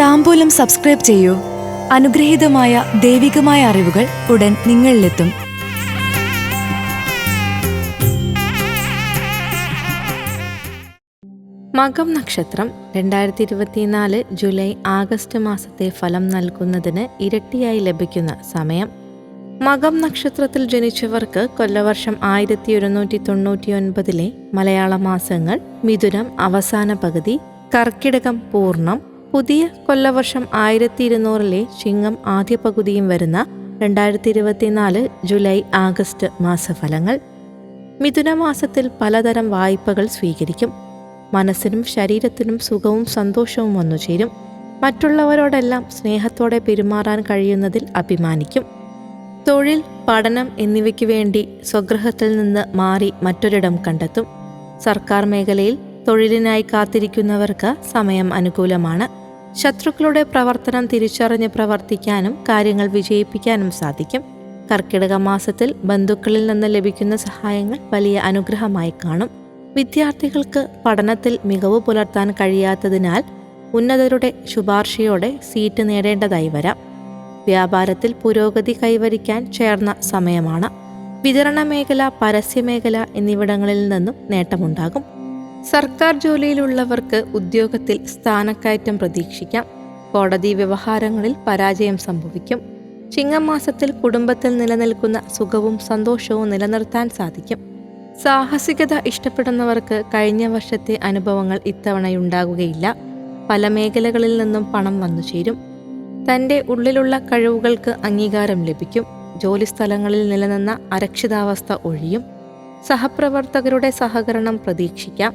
താമ്പൂലം subscribe ചെയ്യൂ. അനുഗ്രഹീതമായ ദൈവികമായ അറിവുകൾ ഉടൻ നിങ്ങളിലെത്തും. മകം നക്ഷത്രം രണ്ടായിരത്തി ഇരുപത്തിനാല് ജൂലൈ ആഗസ്റ്റ് മാസത്തെ ഫലം നൽകുന്നതിന് ഇരട്ടിയായി ലഭിക്കുന്ന സമയം. മകം നക്ഷത്രത്തിൽ ജനിച്ചവർക്ക് കൊല്ലവർഷം ആയിരത്തി ഒരുന്നൂറ്റി തൊണ്ണൂറ്റി ഒൻപതിലെ മലയാള മാസങ്ങൾ മിഥുനം അവസാന പകുതി കർക്കിടകം പൂർണം പുതിയ കൊല്ലവർഷം ആയിരത്തി ഇരുന്നൂറിലെ ചിങ്ങം ആദ്യ പകുതിയും വരുന്ന രണ്ടായിരത്തി ഇരുപത്തിനാല് ജൂലൈ ആഗസ്റ്റ് മാസഫലങ്ങൾ. മിഥുനമാസത്തിൽ പലതരം വായ്പകൾ സ്വീകരിക്കും. മനസ്സിനും ശരീരത്തിനും സുഖവും സന്തോഷവും വന്നു ചേരും. മറ്റുള്ളവരോടെല്ലാം സ്നേഹത്തോടെ പെരുമാറാൻ കഴിയുന്നതിൽ അഭിമാനിക്കും. തൊഴിൽ പഠനം എന്നിവയ്ക്ക് വേണ്ടി സ്വഗ്രഹത്തിൽ നിന്ന് മാറി മറ്റൊരിടം കണ്ടെത്തും. സർക്കാർ മേഖലയിൽ തൊഴിലിനായി കാത്തിരിക്കുന്നവർക്ക് സമയം അനുകൂലമാണ്. ശത്രുക്കളുടെ പ്രവർത്തനം തിരിച്ചറിഞ്ഞ് പ്രവർത്തിക്കാനും കാര്യങ്ങൾ വിജയിപ്പിക്കാനും സാധിക്കും. കർക്കിടക മാസത്തിൽ ബന്ധുക്കളിൽ നിന്ന് ലഭിക്കുന്ന സഹായങ്ങൾ വലിയ അനുഗ്രഹമായി കാണും. വിദ്യാർത്ഥികൾക്ക് പഠനത്തിൽ മികവ് പുലർത്താൻ കഴിയാത്തതിനാൽ ഉന്നതരുടെ ശുപാർശയോടെ സീറ്റ് നേടേണ്ടതായി വരാം. വ്യാപാരത്തിൽ പുരോഗതി കൈവരിക്കാൻ ചേർന്ന സമയമാണ്. വിതരണ മേഖല പരസ്യമേഖല എന്നിവിടങ്ങളിൽ നിന്നും നേട്ടമുണ്ടാകും. സർക്കാർ ജോലിയിലുള്ളവർക്ക് ഉദ്യോഗത്തിൽ സ്ഥാനക്കയറ്റം പ്രതീക്ഷിക്കാം. കോടതി വ്യവഹാരങ്ങളിൽ പരാജയം സംഭവിക്കും. ചിങ്ങമാസത്തിൽ കുടുംബത്തിൽ നിലനിൽക്കുന്ന സുഖവും സന്തോഷവും നിലനിർത്താൻ സാധിക്കും. സാഹസികത ഇഷ്ടപ്പെടുന്നവർക്ക് കഴിഞ്ഞ വർഷത്തെ അനുഭവങ്ങൾ ഇത്തവണയുണ്ടാകുകയില്ല. പല മേഖലകളിൽ നിന്നും പണം വന്നു ചേരും. തന്റെ ഉള്ളിലുള്ള കഴിവുകൾക്ക് അംഗീകാരം ലഭിക്കും. ജോലിസ്ഥലങ്ങളിൽ നിലനിന്ന അരക്ഷിതാവസ്ഥ ഒഴിയും. സഹപ്രവർത്തകരുടെ സഹകരണം പ്രതീക്ഷിക്കാം.